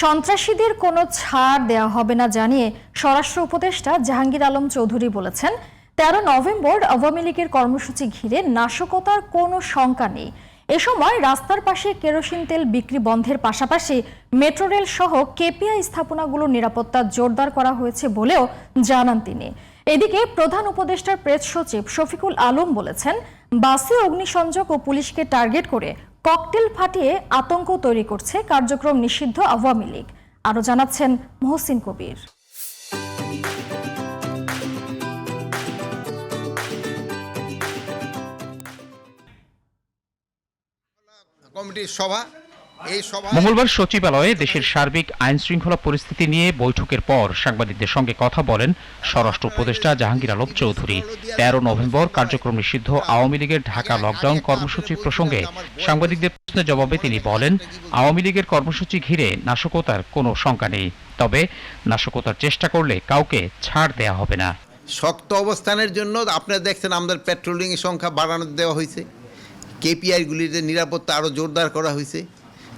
সন্ত্রাসীদের কোনো ছাড় দেওয়া হবে না জানিয়ে স্বরাষ্ট্র উপদেষ্টা জাহাঙ্গীর আলম চৌধুরী বলেছেন, তেরো নভেম্বর আওয়ামী লীগের কর্মসূচি ঘিরে নাশকতার কোনো শঙ্কা নেই। এ সময় রাস্তার পাশে কেরোসিন তেল বিক্রি বন্ধের পাশাপাশি মেট্রো রেল সহ কেপিআই স্থাপনাগুলোর নিরাপত্তা জোরদার করা হয়েছে বলেও জানান তিনি। এদিকে প্রধান উপদেষ্টার প্রেস সচিব শফিকুল আলম বলেছেন, বাসে অগ্নিসংযোগ ও পুলিশকে টার্গেট করে ককটেল ফাটিয়ে আতঙ্ক তৈরি করছে কার্যক্রম নিষিদ্ধ আওয়ামী লীগ। আরও জানাচ্ছেন মহসিন কবির। কমিটির সভা মঙ্গলবার সচিবালয়ে দেশের সার্বিক আইন শৃঙ্খলা পরিস্থিতি নিয়ে বৈঠকের পর সাংবাদিকদের সঙ্গে কথা বলেন স্বরাষ্ট্র উপদেষ্টা জাহাঙ্গীর আলম চৌধুরী। তেরো নভেম্বর কার্যক্রম নিষিদ্ধ আওয়ামী লীগের ঢাকা লকডাউন কর্মসূচি প্রসঙ্গে সাংবাদিকদের প্রশ্নের জবাবে তিনি বলেন আওয়ামী লীগের কর্মসূচি ঘিরে নাশকতার কোনো শঙ্কা নেই তবে নাশকতার চেষ্টা করলে কাউকে ছাড় দেয়া হবে না। শক্ত অবস্থানের জন্য আপনারা দেখছেন আমাদের পেট্রোলিং সংখ্যা বাড়ানো দেওয়া হয়েছে। কেপিআইগুলির যে নিরাপত্তা আরও জোরদার করা হয়েছে।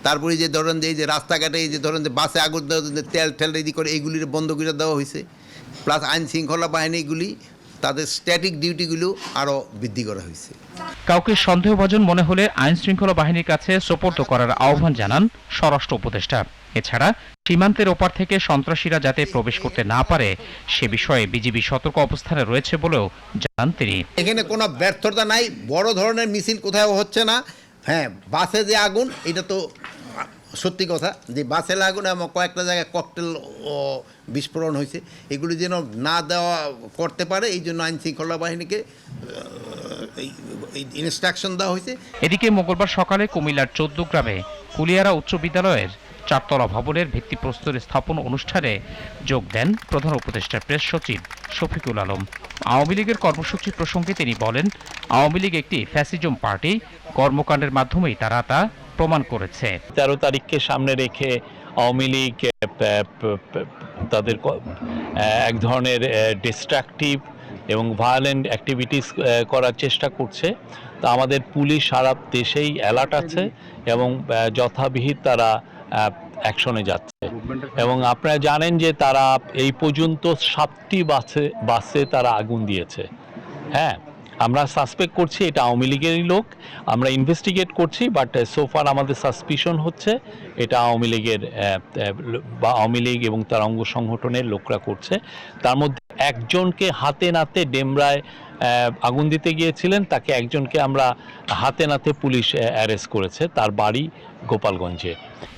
তারপরে যে ধরেন যে এই যে রাস্তাঘাটে এই যে ধরেন যে বাসে আগুন দেওয়া তেল টেল রেডি করে এইগুলির বন্ধ করে দেওয়া হয়েছে। প্লাস আইন শৃঙ্খলা বাহিনীগুলি তাদের স্ট্যাটিক ডিউটিগুলো আরও বৃদ্ধি করা হয়েছে। কাউকে সন্দেহভাজন মনে হলে আইন শৃঙ্খলা বাহিনীর কাছে সোপর্দ করার আহ্বান জানান স্বরাষ্ট্র উপদেষ্টা। এছাড়া সীমান্তের ওপার থেকে সন্ত্রাসীরা যাতে প্রবেশ করতে না পারে সে বিষয়ে বিজিবি সতর্ক অবস্থানে রয়েছে বলেও জানান তিনি। এখানে কোনো ব্যর্থতা নাই বড় ধরনের মিছিল কোথাও হচ্ছে না। হ্যাঁ বাসে যে আগুন এটা তো সত্যি কথা, যে বাসে আগুন এবং কয়েকটা জায়গায় ককটেল ও, বিস্ফোরণ হয়েছে, এগুলি যেন না দেওয়া করতে পারে, এই জন্য আইন শৃঙ্খলা বাহিনীকে ইনস্ট্রাকশন দেওয়া হয়েছে। এদিকে মঙ্গলবার সকালে কুমিল্লার চোদ্দ গ্রামে কুলিয়ারা উচ্চ বিদ্যালয়ের চারতলা ভবনের ভিত্তিপ্রস্তর স্থাপন অনুষ্ঠানে যোগ দেন প্রধান উপদেষ্টা প্রেস সচিব শফিকুল আলম। আওয়ামী লীগের কর্মসূচি প্রসঙ্গে তিনি বলেন, আওয়ামী লীগ একটি ফ্যাসিজম পার্টি, কর্মকাণ্ডের মাধ্যমেই তারা তা প্রমাণ করেছে। তেরো তারিখকে সামনে রেখে আওয়ামী লীগ তাদের এক ধরনের ডিস্ট্রাকটিভ এবং ভায়োলেন্ট অ্যাক্টিভিটিস করার চেষ্টা করছে। তা আমাদের পুলিশ সারা দেশেই অ্যালার্ট আছে এবং যথাবিহিত তারা অ্যাকশনে যাচ্ছে। এবং আপনারা জানেন যে তারা এই পর্যন্ত সাতটি বাসে বাসে তারা আগুন দিয়েছে। হ্যাঁ? আমরা সাসপেক্ট করছি এটা আওয়ামী লীগেরই লোক আমরা ইনভেস্টিগেট করছি বাট সোফার আমাদের সাসপিশন হচ্ছে এটা আওয়ামী লীগের আহ, আহ, বা আওয়ামী লীগ এবং তার অঙ্গ সংগঠনের লোকরা করছে। তার মধ্যে একজনকে হাতে নাতে ডেমরায় আগুন দিতে গিয়েছিলেন তাকে একজনকে আমরা হাতে নাতে পুলিশ অ্যারেস্ট করেছে তার বাড়ি গোপালগঞ্জে।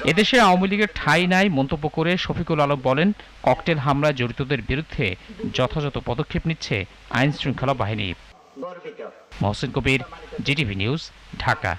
এদেশে আওয়ামী লীগের ঠাঁই নাই মন্তব্য করে শফিকুল আলম বলেন ককটেল হামলায় জড়িতদের বিরুদ্ধে যথাযথ পদক্ষেপ নিচ্ছে আইন শৃঙ্খলা বাহিনী। Mohsin Kabir GTV news Dhaka.